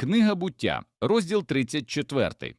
Книга буття, розділ 34.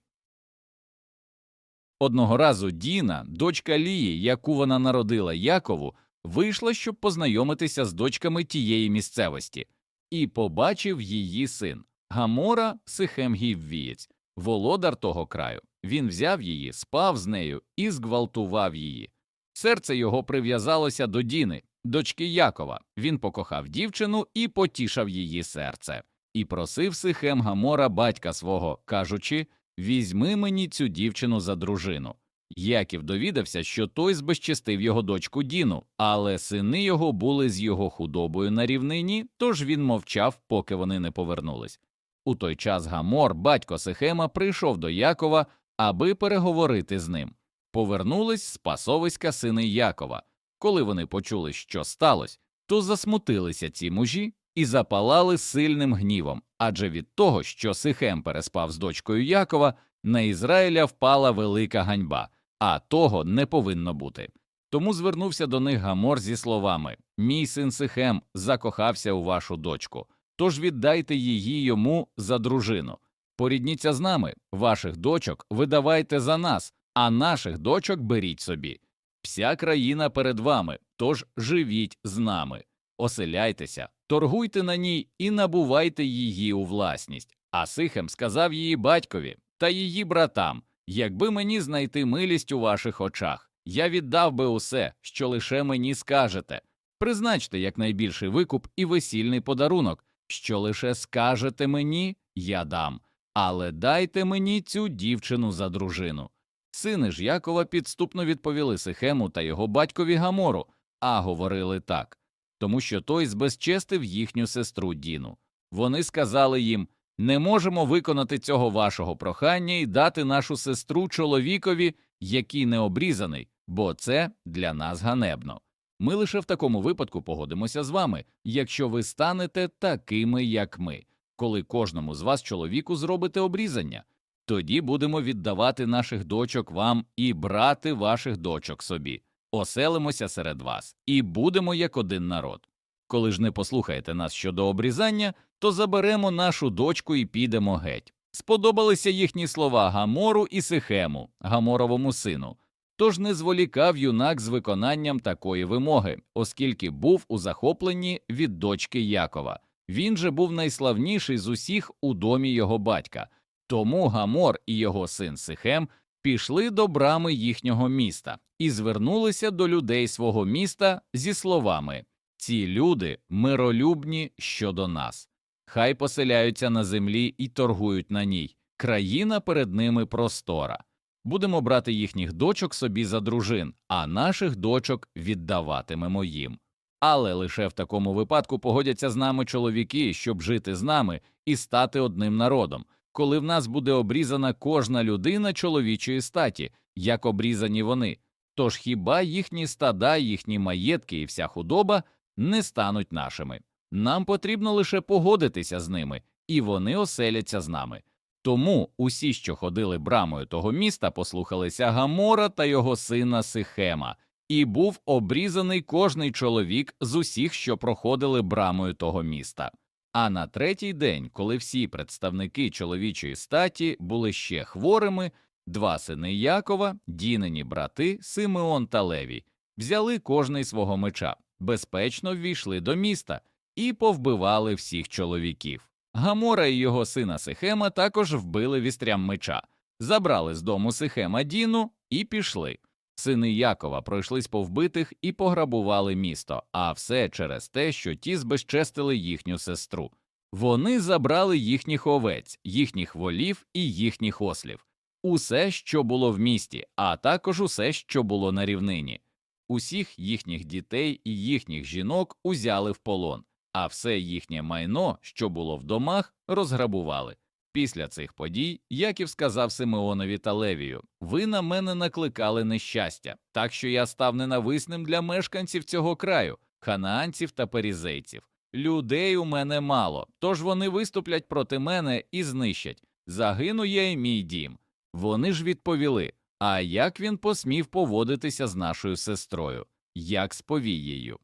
Одного разу Діна, дочка Лії, яку вона народила Якову, вийшла, щоб познайомитися з дочками тієї місцевості, і побачив її син Гамора Сихем Гіввієць, володар того краю. Він взяв її, спав з нею і зґвалтував її. Серце його прив'язалося до Діни, дочки Якова. Він покохав дівчину і потішав її серце. І просив Сихем Гамора батька свого, кажучи Візьми мені цю дівчину за дружину. Яків довідався, що той збезчестив його дочку Діну, але сини його були з його худобою на рівнині, тож він мовчав, поки вони не повернулись. У той час Гамор, батько Сихема, прийшов до Якова, аби переговорити з ним. Повернулись з пасовиська сини Якова. Коли вони почули, що сталося, то засмутилися ці мужі і запалали сильним гнівом, адже від того, що Сихем переспав з дочкою Якова, на Ізраїля впала велика ганьба, а того не повинно бути. Тому звернувся до них Гамор зі словами Мій син Сихем закохався у вашу дочку, тож віддайте її йому за дружину. Порідніться з нами, ваших дочок видавайте за нас, а наших дочок беріть собі. Вся країна перед вами, тож живіть з нами, оселяйтеся, торгуйте на ній і набувайте її у власність. А Сихем сказав її батькові та її братам якби мені знайти милість у ваших очах, я віддав би усе, що лише мені скажете. Призначте якнайбільший викуп і весільний подарунок, що лише скажете мені, я дам, але дайте мені цю дівчину за дружину. Сини ж Якова підступно відповіли Сихему та його батькові Гамору, а говорили так тому що той збезчестив їхню сестру Діну. Вони сказали їм не можемо виконати цього вашого прохання і дати нашу сестру чоловікові, який не обрізаний, бо це для нас ганебно. Ми лише в такому випадку погодимося з вами, якщо ви станете такими, як ми, коли кожному з вас чоловіку зробите обрізання. Тоді будемо віддавати наших дочок вам і брати ваших дочок собі, оселимося серед вас і будемо як один народ. Коли ж не послухаєте нас щодо обрізання, то заберемо нашу дочку і підемо геть. Сподобалися їхні слова Гамору і Сихему, Гаморовому сину. Тож не зволікав юнак з виконанням такої вимоги, оскільки був у захопленні від дочки Якова. Він же був найславніший з усіх у домі його батька. Тому Гамор і його син Сихем пішли до брами їхнього міста і звернулися до людей свого міста зі словами Ці люди миролюбні щодо нас, хай поселяються на землі і торгують на ній. Країна перед ними простора. Будемо брати їхніх дочок собі за дружин, а наших дочок віддаватимемо їм. Але лише в такому випадку погодяться з нами чоловіки, щоб жити з нами і стати одним народом коли в нас буде обрізана кожна людина чоловічої статі, як обрізані вони, тож хіба їхні стада, їхні маєтки і вся худоба не стануть нашими? Нам потрібно лише погодитися з ними, і вони оселяться з нами. Тому усі, що ходили брамою того міста, послухалися Гамора та його сина Сихема, і був обрізаний кожний чоловік з усіх, що проходили брамою того міста. А на третій день, коли всі представники чоловічої статі були ще хворими, два сини Якова, дінені брати Симеон та Левій, взяли кожний свого меча, безпечно ввійшли до міста і повбивали всіх чоловіків. Гамора і його сина Сихема також вбили вістрям меча, забрали з дому Сихема Діну і пішли. Сини Якова пройшлись по вбитих і пограбували місто, а все через те, що ті збезчестили їхню сестру. Вони забрали їхніх овець, їхніх волів і їхніх ослів, усе, що було в місті, а також усе, що було на рівнині. Усіх їхніх дітей і їхніх жінок узяли в полон, а все їхнє майно, що було в домах, розграбували. Після цих подій Яків сказав Симеонові та Левію Ви на мене накликали нещастя, так що я став ненависним для мешканців цього краю, ханаанців та перізейців. Людей у мене мало, тож вони виступлять проти мене і знищать. Загину я і мій дім. Вони ж відповіли А як він посмів поводитися з нашою сестрою, як з повією?